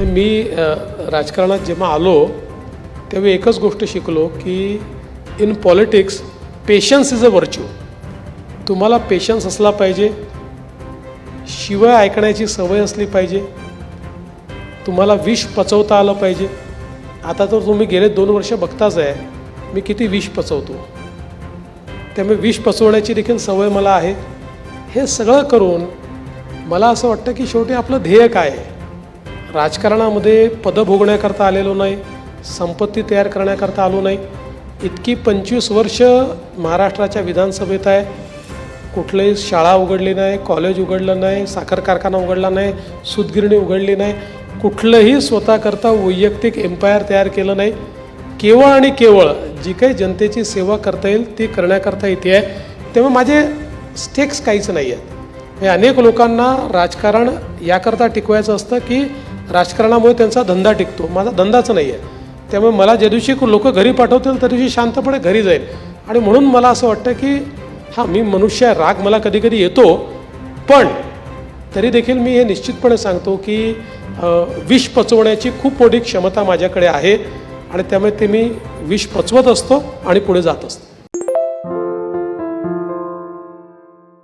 मी राजकारणात जेव्हा आलो तेव्हा एकच गोष्ट शिकलो की in politics patience is a virtue तुम्हाला पेशन्स असला पाहिजे शिवाय ऐकण्याची सवय असली पाहिजे तुम्हाला विष पचवता आलं पाहिजे. आता तर तुम्ही गेले दोन वर्ष बघताच आहे मी किती विष पचवतो. त्यामुळे विष पचवण्याची देखील सवय मला आहे. हे सगळं करून मला असं वाटतं की शेवटी आपलं ध्येय काय आहे? राजकारणामध्ये पदं भोगण्याकरता आलेलो नाही संपत्ती तयार करण्याकरता आलो नाही. इतकी पंचवीस वर्ष महाराष्ट्राच्या विधानसभेत आहे. कुठलीही शाळा उघडली नाही कॉलेज उघडलं नाही साखर कारखाना उघडला नाही सुतगिरणी उघडली नाही. कुठलंही स्वतःकरता वैयक्तिक एम्पायर तयार केलं नाही. केवळ आणि केवळ जी काही जनतेची सेवा करता येईल ती करण्याकरता इथे आहे. तेव्हा माझे स्टेक्स काहीच नाही आहेत हे अनेक लोकांना राजकारण याकरता टिकवायचं असतं की राजकारणामुळे त्यांचा धंदा टिकतो. माझा धंदाच नाही आहे त्यामुळे मला ज्या दिवशी लोक घरी पाठवतील त्या दिवशी शांतपणे घरी जाईल. आणि म्हणून मला असं वाटतं की हां मी मनुष्य आहे राग मला कधी कधी येतो पण तरी देखील मी हे निश्चितपणे सांगतो की विष पचवण्याची खूप मोठी क्षमता माझ्याकडे आहे. आणि त्यामुळे ते मी विष पचवत असतो आणि पुढे जात असतो.